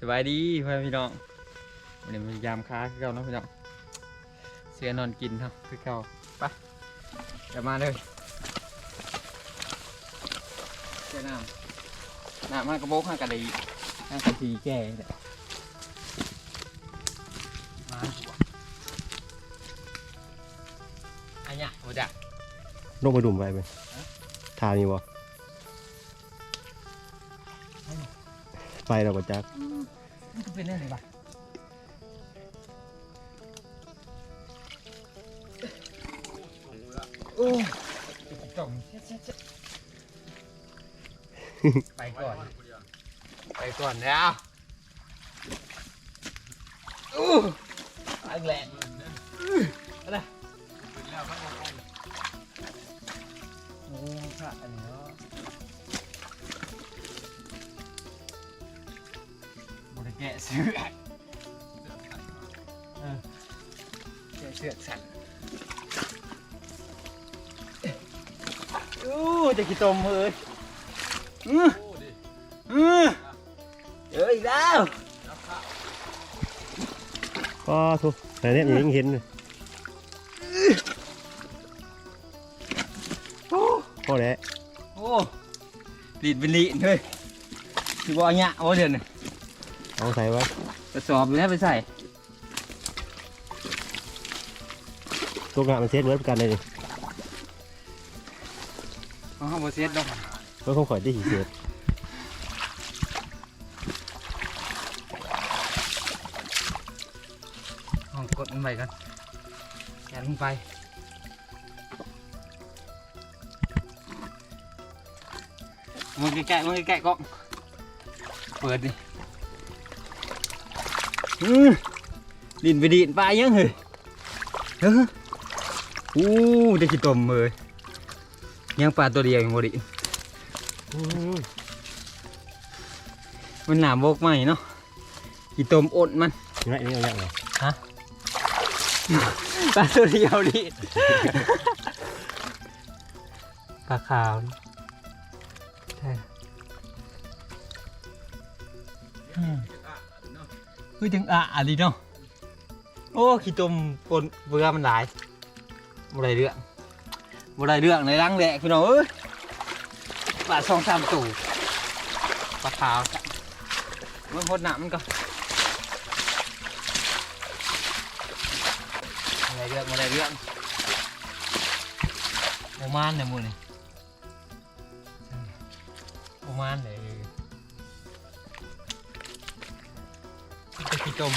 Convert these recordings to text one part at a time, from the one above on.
สบายดีเพื่อนพี่น้องวันนี้มายามค้าคือเก่าเนาะพี่น้องเสือนอนกินเนาะคือเก่าไปกลับมาเลยเสือน้ำน้ำมันกระโบกห้างกระดีห้างกระดีแก่เนี่ยมาหัวอันเนี้ยโอ้จ้ะลงไปดุ่มไปไหมทานี่บ่ ไปเราก็จักมันจะเป็นอะไรบ้างโอ้จ่องไปก่อน ไปก่อนแล้วอู้อังแหลกอะไรโอ้พระอันเน แกะเสื้อเออแกะเสื้อสั่นอู้จะกี่ตมเฮ้ยอืออือเจออีกแล้วก็ทุกแต่เนี่ยยังเห็นเลยโอ้พอแล้วโอ้ลีดเป็นลีดเลยถือว่าเนี่ยว่าเดือนน่ะ เอาใส่ไว้กระสอบอยู่แล้วไปใส่ตัวงานมันเซ็ตเวิร์ดกันเลยนี่เอาห้องบเซตดอกก็คงข่อยได้หีเซ็ตห้องกดมันไปกันแกนลงไปมือแกะมือแกะกล้องเปิดดิอือ ดินไปดินไปยังเหรอเฮ้ยอู้ได้ขี้ตมเลยยังปลาตัวเดียวยังบ่ดิมันหนามโบกใหม่เนาะกี่ตมอดมันยังไงนี่เอาอย่างไรปลาตัวเดียวดิปลาขาวนี่ใช่อืม คือจังอะอะดิเนาะโอ้ขี้ตมปนเบื่อมันหลายบ่ได้เรื่องบ่ได้เรื่องในรังแหละพี่น้องเอ้ยปลาสองสามตัวปลาขาวมันพดหนามันก็บ่ได้เรื่องบ่ได้เรื่องโอมานเนี่ยมือนี่โอมานเลย จะขี้ต้ม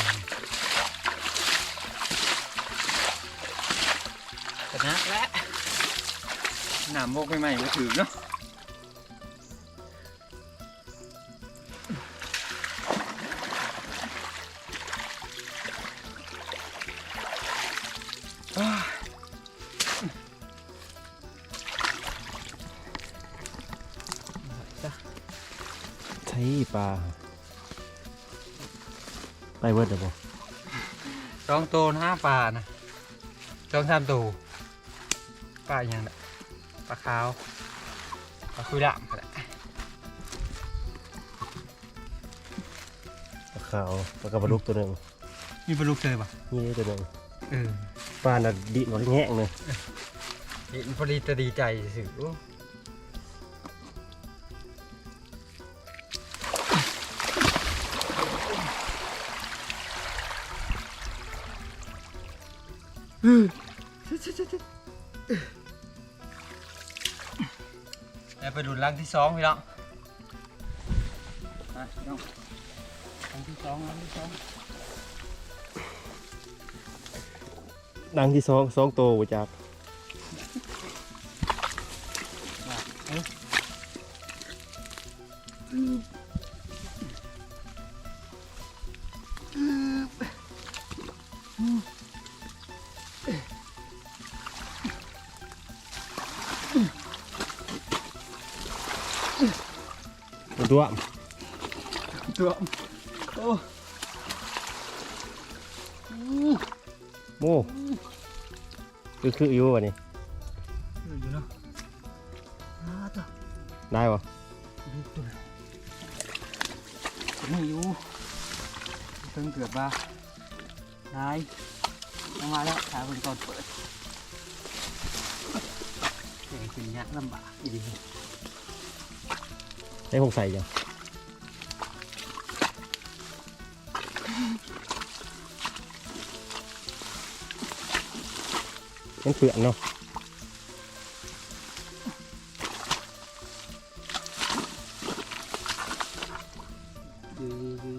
แต่นักแล้วหนามโบกใหม่ๆมาถือเนาะใช้ปลา ไปเวิร์ดเดี๋ยวบ่สองตัวห้าปลานะสองสามตัวปลาอย่างน่ะปลาขาวปลาคุยดำก็ได้ปลาขาวปลากระปลาดุกตัวหนึ่งมีปลาลูกเลยปะนี่ตัวหนึ่งเออปลาน่ะดิมันแง่งเลยเห็นพอดีจะดีใจสิ แล้วไปดูรังที่สองพี่น้องอะพี่น้องรังที่สองรังที่สองดังที่สองสองโตวบ่จัก ตัวตัวโอ้โม่คือคืออยู่วะนี่อยู่เนาะอ่าตัวได้ปะดูตัวนี่อยู่เพิ่งเกือบว่าได้เอามาแล้วขาคนก่อนเปิดแต่เป็นยากลำบากอีดี ได้พงใส่ยังมันเปลือกเนาะดีดี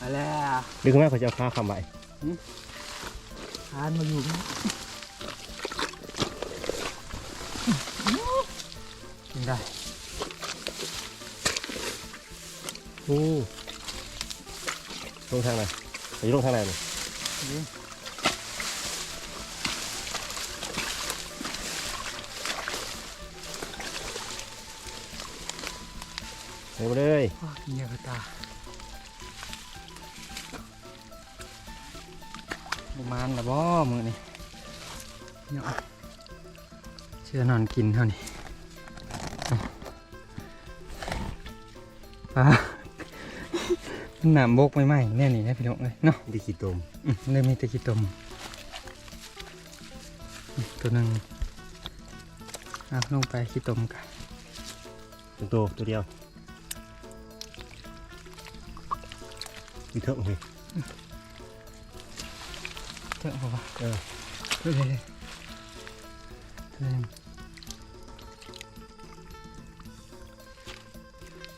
มาแล้วดึงมาเขาจะเอาผ้าคำไว้ทานมาอยู่นี่กินได้ อู้ลงทางไหนไปลงทางไหนเลยนี่ไปมาเลยว้ากินยากระตาประมาณละบ่มือนี่เนาะเชื่อนอนกินเท่านี้อาปลา หนามบกไม่ไหมแน่นี่นะพี่น้องเลยเนาะดีขีดตมอืมเลยมีแตะกี้ต้มอืมตัวหนึ่งเอาลงไปขี้ต้มกันเป็นตัวตัวเดียวมีเถอะเลยเถอะพอปะเออเฮ้ยเฮ้ยเฮ้ยเฮ้ย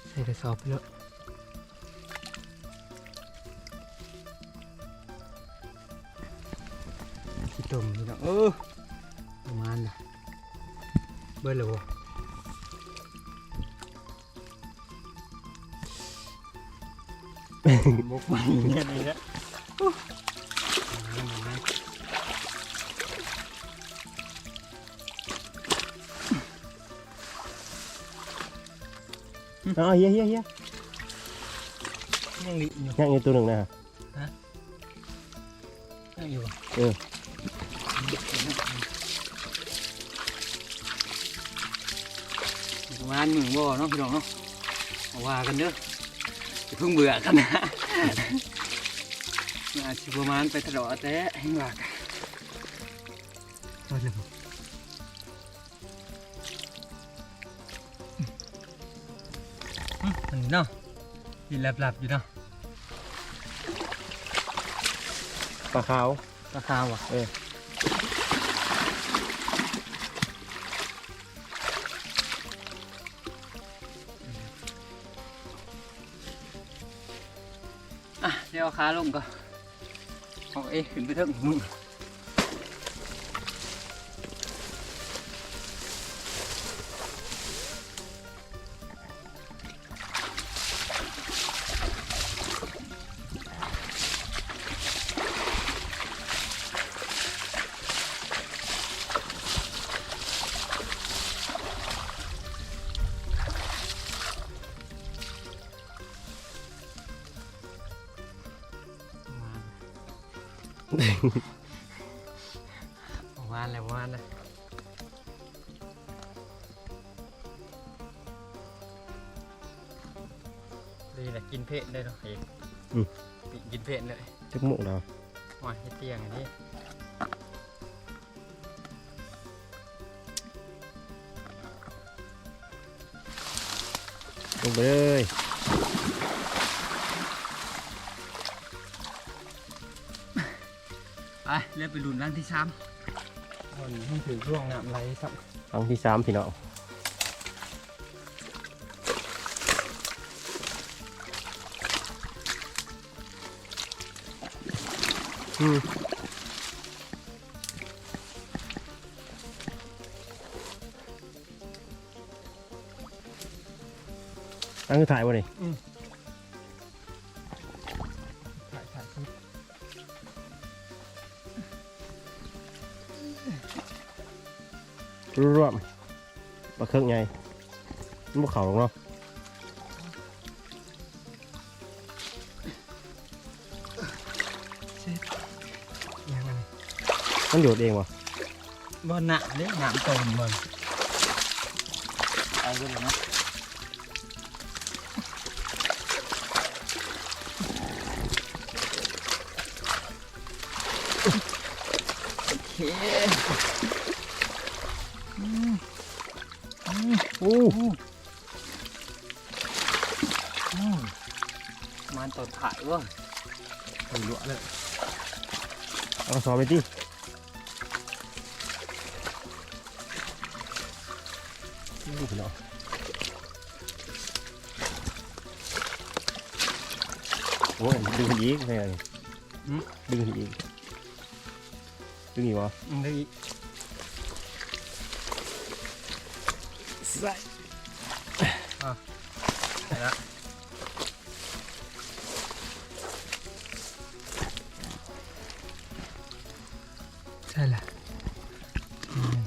ใส่กระสอบไปแล้ว ขี้ต้มพี่น้องเออประมาณน่ะเบิดแล้วบ่บกไม่เนี่ยนี่แหละมาแล้วอ๋อเฮียเฮียเฮียยังดิอยู่ย่างอยู่ตัวหนึ่งนะฮะยังอยู่เออ ประมาณหนึ่งบ่เนาะพี่น้องเนาะเอาว่ากันเด้ออย่าเพิ่งเบื่อกันนะน่าสิประมาณไปตลอดแต่ให้ว่ากันเอาเถอะอืมอันนี้เนาะกินหลับๆอยู่เนาะปลาขาวราคาว่ะเออ อะเดี๋ยวเอาขาลงก่อนเอาเอ๊ะขึ้นไปเถอะมึง วานแล้ววานแล้วดีแหละกินเพะได้เนาะเองปิกินเพะเลยจักหมุกเราว่าเฮ็ดเตียงอันนี้ลงไปเลยไปเรียกไปลุนร่างที่สามคนให้ถือร่วงน้ำไหลสักครั้งที่สามพี่น้องอืมอันคือถ่ายวะนี่ถ่ายถ่ายคลิป รวมๆปลาเครื่องไงมันบ่เข่าหรอกเนาะยังไงมันโดดเองวะบ่หนักเด้หนักตมมันเอาเลยนะอ Ừ. โอเค อู้อืมมันตดถ่ายเวะมันรั่วเลยเอากระสอบไปที่นี่พี่น้องโอ้ยดึงขึ้นอีกไงดึงขึ้นอีกดึงอีกวะอืมได้อีก ได้ละใช่ละอืม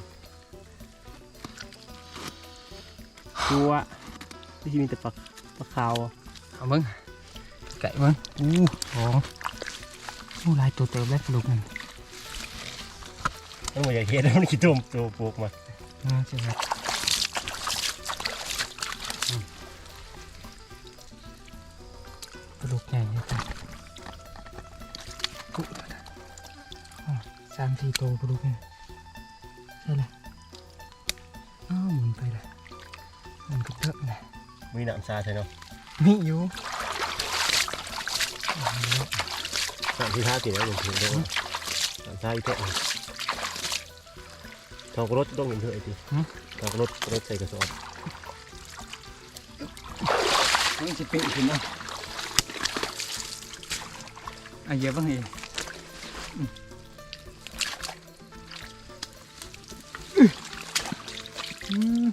ตัวที่มีแต่ปลาปลาขาวอะเอามึงไก่มึงอู้ของอู้ลายตัวเติมแล้วปลุกหนึ่งมันเหมือนอยากเห็นมันขี้ตุ่มตัวปลูกมาอืมใช่ไหม ปลุกใหญ่เลยจ้ะกุตัวนะอ๋อสามสี่ตัวปลุกเนี่ยใช่ละอ้าวหมุนไปละหมันก็เติมนะมีหนามซาใช่เนาะมีอยู่หนามที่ท่าติดแล้วอย่างที่เดียวหนามซาอีกเท่าทองรถต้องเห็นเถอะไอ้ทีทองรถรถใส่กระสอบมันจะเป็นขึ้นนะ อะเยอะบ้างเองอืมอืม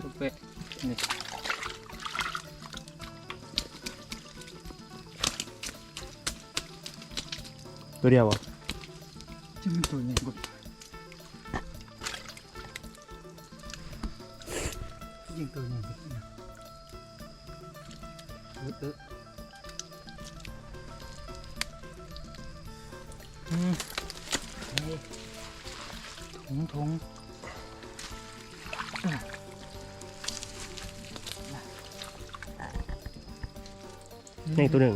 ตุ๊เป๊ะนี่ตัวเดียววะจะ นี่ถุงถุงแม่งตัวหนึ่ง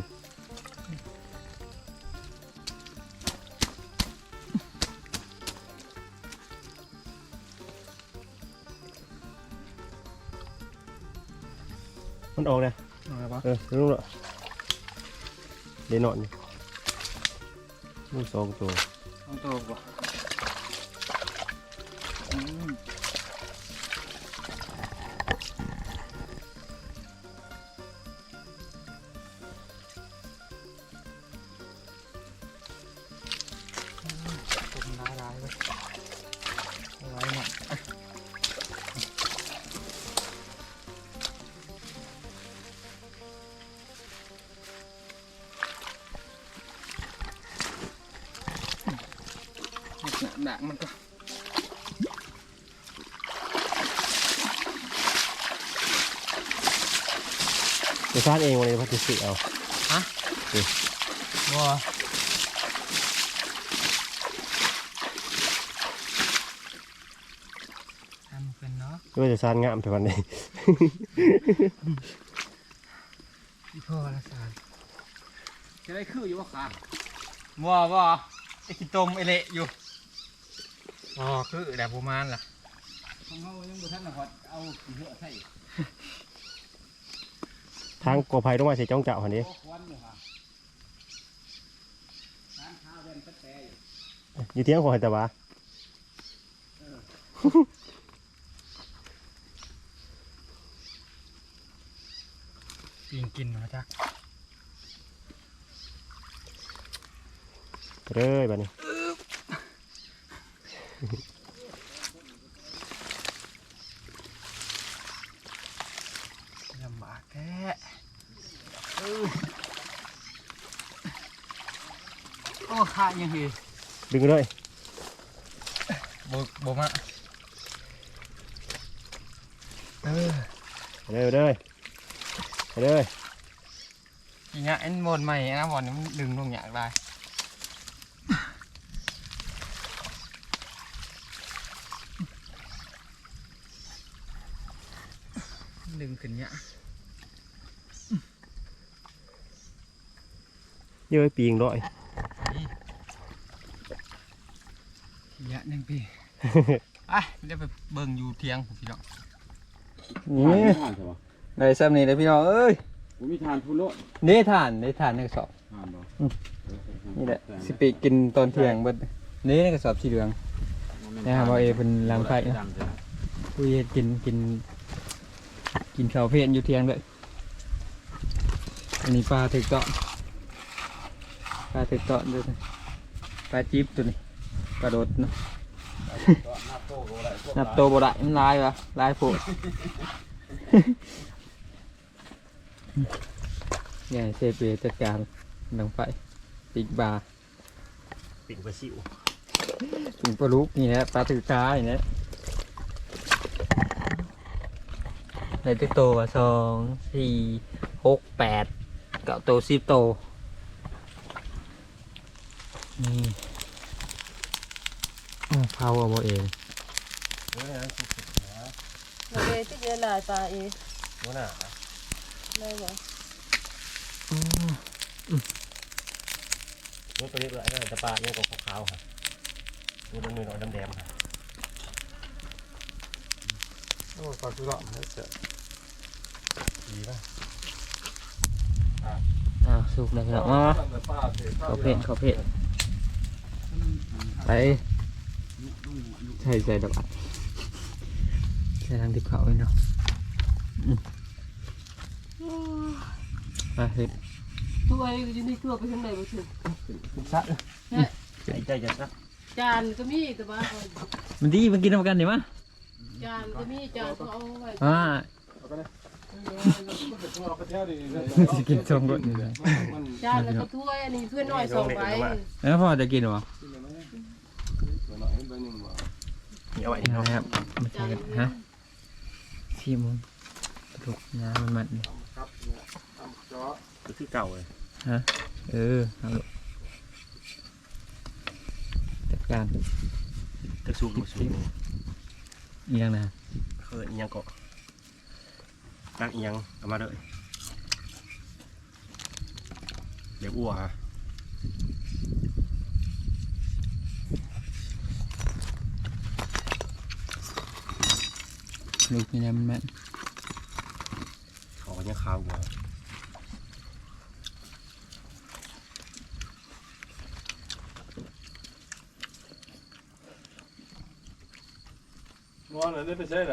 มันออกเลยเอาละปะเออรู้และเดี๋ยวนอนนี่ มูสองตัวสองตัวบ่ หนักมันก็จะสร้างเองวันนี้พัดสิเอาว้าทำเป็นเนาะก็จะสร้างงามทุกวันนี้พี่พ่อละสารจะได้คืออยู่ว่าขาว้าว้าไอ้ขี้ต้มไอ้เละอยู่ อ๋อคือแต่ประมาณล่ะของเขายังบ่ทันนะพอดเอาขี้เหลือใส่ทางกอไผ่ต้องมาใส่จ้องเจ้าหันนี้โอ้ควันอยู่ค่ะทานข้าวเดินตะแต่อยู่อยู่เที่ยงขอให้แต่ว่ากินกินมาจ้ะเลยแบบนี้ ลำบากแท้เออโอ้ขาดยังเหรอดึงเลยบกบมาเงขึ้นเนี้ยเยอะปีงด้วยเยอะหนึ่งปีอะเดี๋ยวไปเบิ่งอยู่เทียงพี่น้องนี่ในซ้ำนี่เลยพี่น้องเอ้ยผมมีฐานพูโลเนทานเนทานหนึ่งสองนี่แหละสิปีกินตอนเทียงเบิดนี่ในกระสอบสีเหลืองนะครับเอาเอเป็นลังไฟคุยกินกิน กินข้าวเพลนอยู่เที่ยงเลยอันนี้ปลาถึกเตาะปลาถึกเตาะด้วยนะปลาจิ๊บตัวนี้ปลาโดดเนาะนับโตบ่ได้มันลายวะลายโผดเนี่ยเซเปจัดการดังไฟปิกบาร์ปิ่งปลาซิวปิงปลาลูกนี่แหละปลาถือค้าอย่างนี้ ในตัวโตว่าสองสี่หกแปดเก้าโตสิบโตนี่อ้าวเผาเอาบ่เองหัวหน้าเราเอที่เยอะหลายปลาเอหัวหน้าได้บ่หัวตัวนี้เลยนั่นจะปลายังกับขาวๆค่ะหัวตัวนี้หน่อยดำแดงค่ะโอ้ปลาคือหลอมเสือ ดีป่ะอ้าวสุกเลยพี่น้องมามาขอเพจขอเพจไปใส่ใส่ดอกอัดใส่ทางทิพเขาเลยเนาะอืมไปเฮ็ดถ้วยอยู่ในถ้วยไปทางไหนบ่ถึงซะใจใจจะซักจานก็มีแต่ว่ามันดีมันกินน้ำกันดิมะจานก็มีจานก็เอาไว้อ่า จะกินสองคนนี่แหละจานแล้วก็ถ้วยอันนี้ถ้วยน้อยสองใบแล้วพ่อจะกินหรอนี่เอาไว้นี่นี่เนาะนะครับมาใช่กันฮะที่มึงถูกน้ำมันมันนี่คือเก่าเลยเออเอาลูกจัดการจะสูงดูสูงเอียงนะเคยอีหยังก็ตัก อีหยังเอามาเลยเดี๋ยวอ้วกฮะลูกนี่นะมันมันเขาก็ยังขาวกว่านอนเลยได้ไปใช่ไหม